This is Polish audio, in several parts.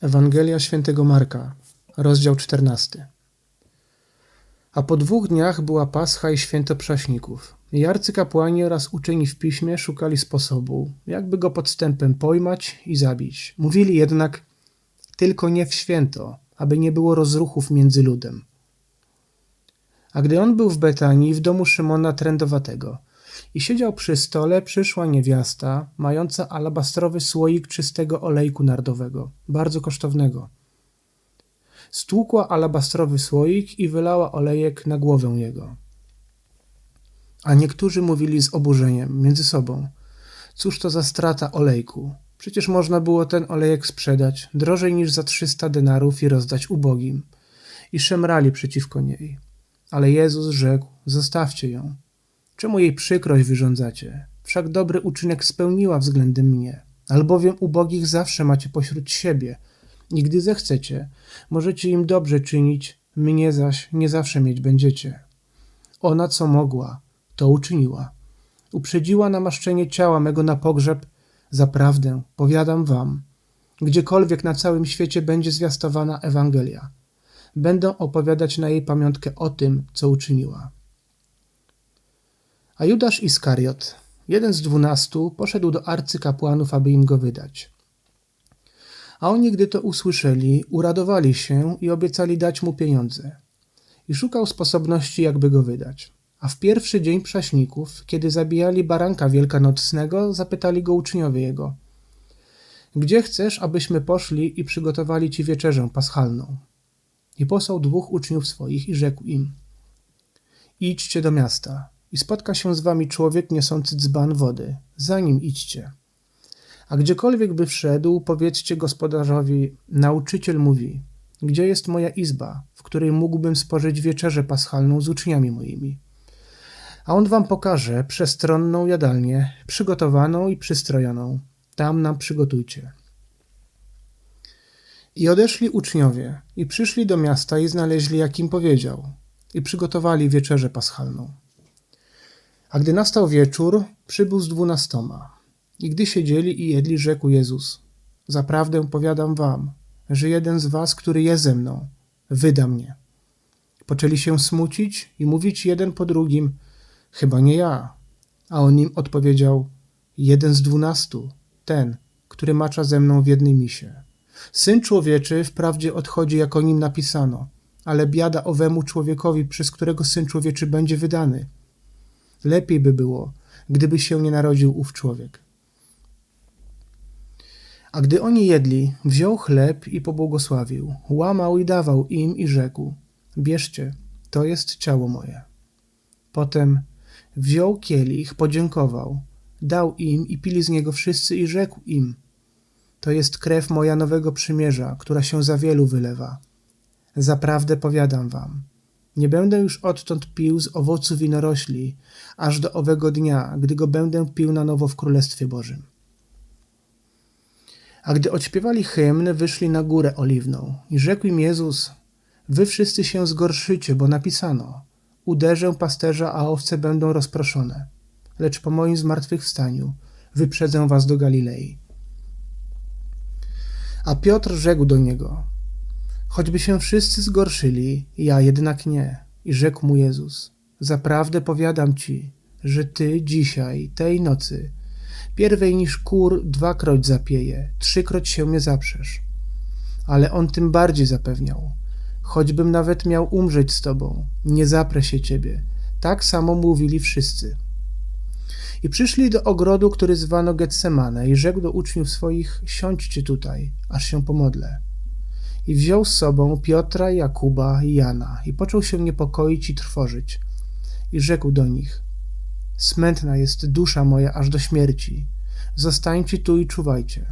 Ewangelia świętego Marka, rozdział 14. A po dwóch dniach była Pascha i święto prześników. I arcykapłani oraz uczeni w piśmie szukali sposobu, jakby go podstępem pojmać i zabić. Mówili jednak, tylko nie w święto, aby nie było rozruchów między ludem. A gdy on był w Betanii, w domu Szymona Trędowatego, i siedział przy stole, przyszła niewiasta, mająca alabastrowy słoik czystego olejku nardowego, bardzo kosztownego. Stłukła alabastrowy słoik i wylała olejek na głowę jego. A niektórzy mówili z oburzeniem między sobą: Cóż to za strata olejku? Przecież można było ten olejek sprzedać drożej niż za trzysta denarów i rozdać ubogim. I szemrali przeciwko niej. Ale Jezus rzekł: Zostawcie ją. Czemu jej przykrość wyrządzacie? Wszak dobry uczynek spełniła względem mnie. Albowiem ubogich zawsze macie pośród siebie. I gdy zechcecie, możecie im dobrze czynić, mnie zaś nie zawsze mieć będziecie. Ona co mogła, to uczyniła. Uprzedziła namaszczenie ciała mego na pogrzeb. Zaprawdę, powiadam wam, gdziekolwiek na całym świecie będzie zwiastowana Ewangelia, będą opowiadać na jej pamiątkę o tym, co uczyniła. A Judasz Iskariot, jeden z dwunastu, poszedł do arcykapłanów, aby im go wydać. A oni, gdy to usłyszeli, uradowali się i obiecali dać mu pieniądze. I szukał sposobności, jakby go wydać. A w pierwszy dzień prześników, kiedy zabijali baranka wielkanocnego, zapytali go uczniowie jego: Gdzie chcesz, abyśmy poszli i przygotowali ci wieczerzę paschalną? I posłał dwóch uczniów swoich i rzekł im: Idźcie do miasta i spotka się z wami człowiek niosący dzban wody. Za nim idźcie. A gdziekolwiek by wszedł, powiedzcie gospodarzowi: Nauczyciel mówi: Gdzie jest moja izba, w której mógłbym spożyć wieczerzę paschalną z uczniami moimi? A on wam pokaże przestronną jadalnię, przygotowaną i przystrojoną. Tam nam przygotujcie. I odeszli uczniowie, i przyszli do miasta i znaleźli, jak im powiedział, i przygotowali wieczerzę paschalną. A gdy nastał wieczór, przybył z dwunastoma. I gdy siedzieli i jedli, rzekł Jezus: Zaprawdę powiadam wam, że jeden z was, który jest ze mną, wyda mnie. Poczęli się smucić i mówić jeden po drugim: Chyba nie ja. A on im odpowiedział: Jeden z dwunastu, ten, który macza ze mną w jednej misie. Syn człowieczy wprawdzie odchodzi, jak o nim napisano, ale biada owemu człowiekowi, przez którego syn człowieczy będzie wydany. Lepiej by było, gdyby się nie narodził ów człowiek. A gdy oni jedli, wziął chleb i pobłogosławił, łamał i dawał im i rzekł: Bierzcie, to jest ciało moje. Potem wziął kielich, podziękował, dał im i pili z niego wszyscy i rzekł im: To jest krew moja nowego przymierza, która się za wielu wylewa. Zaprawdę powiadam wam, nie będę już odtąd pił z owocu winorośli, aż do owego dnia, gdy go będę pił na nowo w Królestwie Bożym. A gdy odśpiewali hymn, wyszli na górę oliwną i rzekł im Jezus, wy wszyscy się zgorszycie, bo napisano, uderzę pasterza, a owce będą rozproszone. Lecz po moim zmartwychwstaniu wyprzedzę was do Galilei. A Piotr rzekł do niego, choćby się wszyscy zgorszyli, ja jednak nie. I rzekł mu Jezus, zaprawdę powiadam ci, że ty dzisiaj, tej nocy, pierwej niż kur dwakroć zapieje, trzykroć się mnie zaprzesz. Ale on tym bardziej zapewniał, choćbym nawet miał umrzeć z tobą, nie zaprę się ciebie. Tak samo mówili wszyscy. I przyszli do ogrodu, który zwano Getsemane i rzekł do uczniów swoich, siądźcie tutaj, aż się pomodlę. I wziął z sobą Piotra, Jakuba i Jana i począł się niepokoić i trwożyć. I rzekł do nich, smętna jest dusza moja aż do śmierci, zostańcie tu i czuwajcie.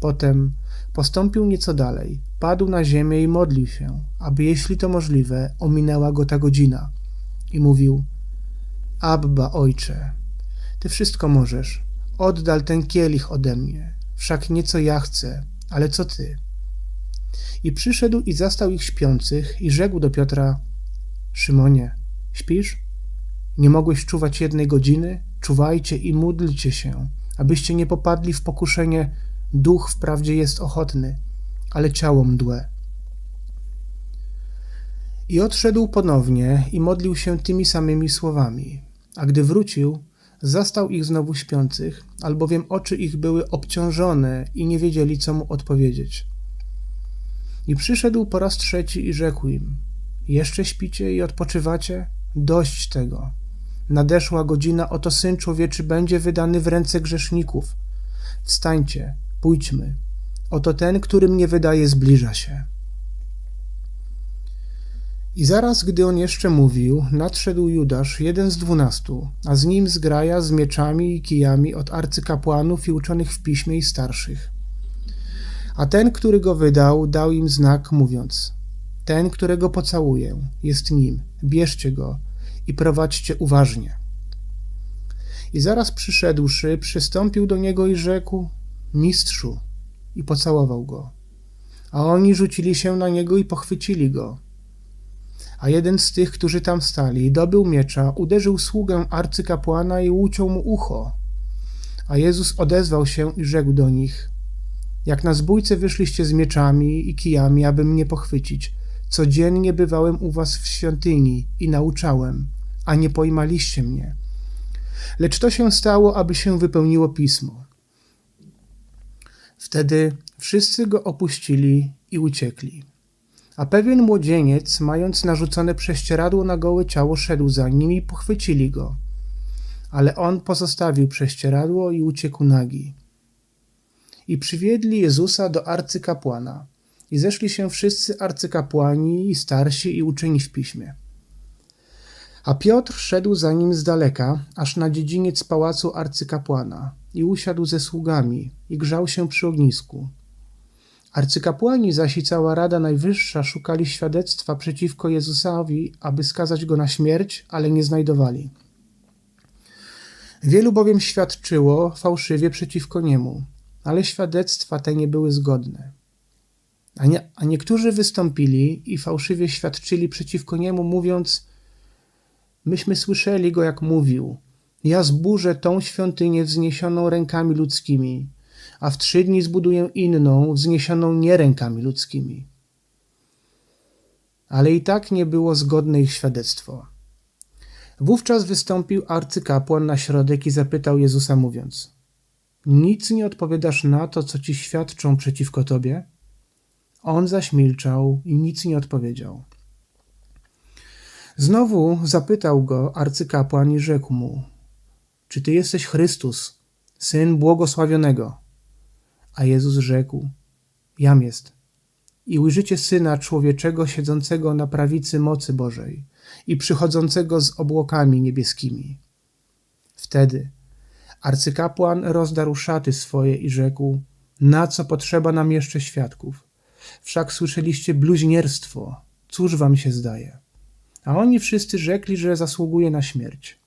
Potem postąpił nieco dalej, padł na ziemię i modlił się, aby jeśli to możliwe, ominęła go ta godzina. I mówił, Abba, ojcze, ty wszystko możesz, oddal ten kielich ode mnie, wszak nie co ja chcę, ale co ty. I przyszedł i zastał ich śpiących i rzekł do Piotra, Szymonie, śpisz? Nie mogłeś czuwać jednej godziny? Czuwajcie i módlcie się, abyście nie popadli w pokuszenie. Duch wprawdzie jest ochotny, ale ciało mdłe. I odszedł ponownie i modlił się tymi samymi słowami. A gdy wrócił, zastał ich znowu śpiących, albowiem oczy ich były obciążone i nie wiedzieli, co mu odpowiedzieć. I przyszedł po raz trzeci i rzekł im: Jeszcze śpicie i odpoczywacie? Dość tego. Nadeszła godzina, oto syn człowieczy będzie wydany w ręce grzeszników. Wstańcie, pójdźmy. Oto ten, który mnie wydaje, zbliża się. I zaraz, gdy on jeszcze mówił, nadszedł Judasz, jeden z dwunastu, a z nim zgraja z mieczami i kijami od arcykapłanów i uczonych w piśmie i starszych. A ten, który go wydał, dał im znak, mówiąc: Ten, którego pocałuję, jest nim, bierzcie go i prowadźcie uważnie. I zaraz przyszedłszy, przystąpił do niego i rzekł: Mistrzu, i pocałował go. A oni rzucili się na niego i pochwycili go. A jeden z tych, którzy tam stali, dobył miecza, uderzył sługę arcykapłana i uciął mu ucho. A Jezus odezwał się i rzekł do nich: Jak na zbójce wyszliście z mieczami i kijami, aby mnie pochwycić, codziennie bywałem u was w świątyni i nauczałem, a nie pojmaliście mnie. Lecz to się stało, aby się wypełniło pismo. Wtedy wszyscy go opuścili i uciekli. A pewien młodzieniec, mając narzucone prześcieradło na gołe ciało, szedł za nimi i pochwycili go. Ale on pozostawił prześcieradło i uciekł nagi. I przywiedli Jezusa do arcykapłana. I zeszli się wszyscy arcykapłani i starsi i uczeni w piśmie. A Piotr szedł za nim z daleka, aż na dziedziniec pałacu arcykapłana i usiadł ze sługami i grzał się przy ognisku. Arcykapłani zaś i cała Rada Najwyższa szukali świadectwa przeciwko Jezusowi, aby skazać go na śmierć, ale nie znajdowali. Wielu bowiem świadczyło fałszywie przeciwko niemu, ale świadectwa te nie były zgodne. A, nie, a niektórzy wystąpili i fałszywie świadczyli przeciwko niemu, mówiąc: Myśmy słyszeli go, jak mówił: Ja zburzę tą świątynię wzniesioną rękami ludzkimi a w trzy dni zbuduję inną, wzniesioną nie rękami ludzkimi. Ale i tak nie było zgodne ich świadectwo. Wówczas wystąpił arcykapłan na środek i zapytał Jezusa, mówiąc: Nic nie odpowiadasz na to, co ci świadczą przeciwko tobie? On zaś milczał i nic nie odpowiedział. Znowu zapytał go arcykapłan i rzekł mu: Czy ty jesteś Chrystus, syn błogosławionego? A Jezus rzekł: Jam jest. I ujrzycie syna człowieczego siedzącego na prawicy mocy Bożej i przychodzącego z obłokami niebieskimi. Wtedy arcykapłan rozdarł szaty swoje i rzekł: Na co potrzeba nam jeszcze świadków? Wszak słyszeliście bluźnierstwo. Cóż wam się zdaje? A oni wszyscy rzekli, że zasługuje na śmierć.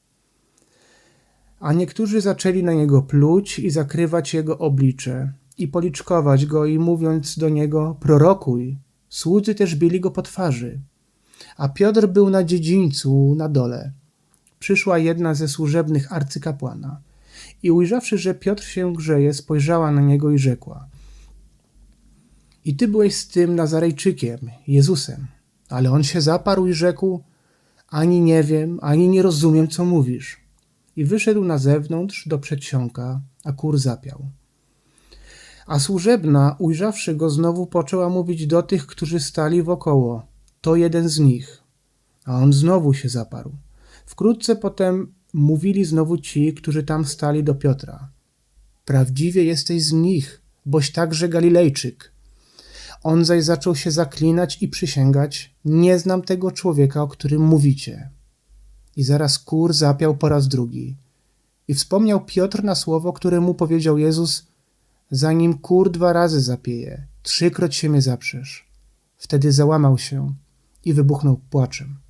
A niektórzy zaczęli na niego pluć i zakrywać jego oblicze, i policzkować go i mówiąc do niego prorokuj, słudzy też bili go po twarzy. A Piotr był na dziedzińcu na dole. Przyszła jedna ze służebnych arcykapłana i ujrzawszy, że Piotr się grzeje, spojrzała na niego i rzekła I ty byłeś z tym Nazarejczykiem, Jezusem. Ale on się zaparł i rzekł Ani nie wiem, ani nie rozumiem, co mówisz. I wyszedł na zewnątrz do przedsionka, a kur zapiał. A służebna, ujrzawszy go znowu, poczęła mówić do tych, którzy stali wokoło. To jeden z nich. A on znowu się zaparł. Wkrótce potem mówili znowu ci, którzy tam stali do Piotra. Prawdziwie jesteś z nich, boś także Galilejczyk. On zaś zaczął się zaklinać i przysięgać: Nie znam tego człowieka, o którym mówicie. I zaraz kur zapiał po raz drugi. I wspomniał Piotr na słowo, które mu powiedział Jezus: zanim kur dwa razy zapieje, trzykroć się mnie zaprzesz. Wtedy załamał się i wybuchnął płaczem.